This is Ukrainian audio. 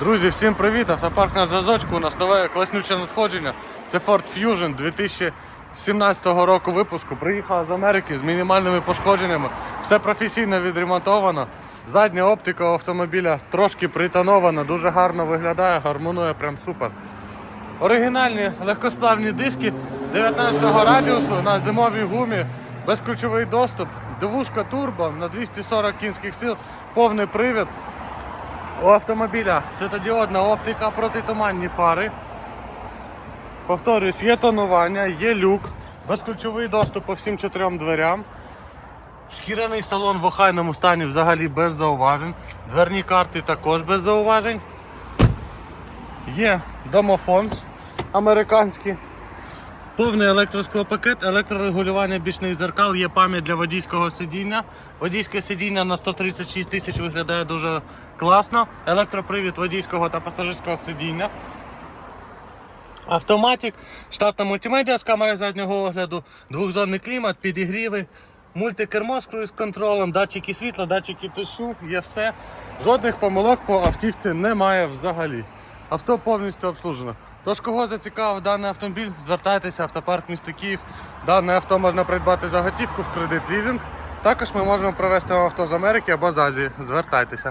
Друзі, всім привіт! Автопарк на зв'язочку. У нас нове класнюче надходження. Це Ford Fusion 2017 року випуску. Приїхала з Америки з мінімальними пошкодженнями. Все професійно відремонтовано. Задня оптика автомобіля трошки притонована, дуже гарно виглядає, гармонує прям супер. Оригінальні легкосплавні диски 19 радіусу на зимовій гумі, безключовий доступ, двушка турбо на 240 кінських сил, повний привід. У автомобіля світодіодна оптика, протитуманні фари. Повторюсь, є тонування, є люк, безключовий доступ по всім чотирьом дверям. Шкіряний салон в охайному стані взагалі без зауважень. Дверні карти також без зауважень. Є домофон американський. Повний електросклопакет, електрорегулювання бічних зеркал, є пам'ять для водійського сидіння. Водійське сидіння на 136 тисяч виглядає дуже класно. Електропривід водійського та пасажирського сидіння. Автоматик, штатна мультимедіа з камери заднього огляду, двохзонний клімат, підігріви, мультикермо з круїз-контролем, датчики світла, датчики дощу, є все. Жодних помилок по автівці немає взагалі. Авто повністю обслужено. Тож, кого зацікавив даний автомобіль, звертайтеся, автопарк міста Київ. Дане авто можна придбати за готівку в кредит лізинг. Також ми можемо привезти вам авто з Америки або з Азії. Звертайтеся.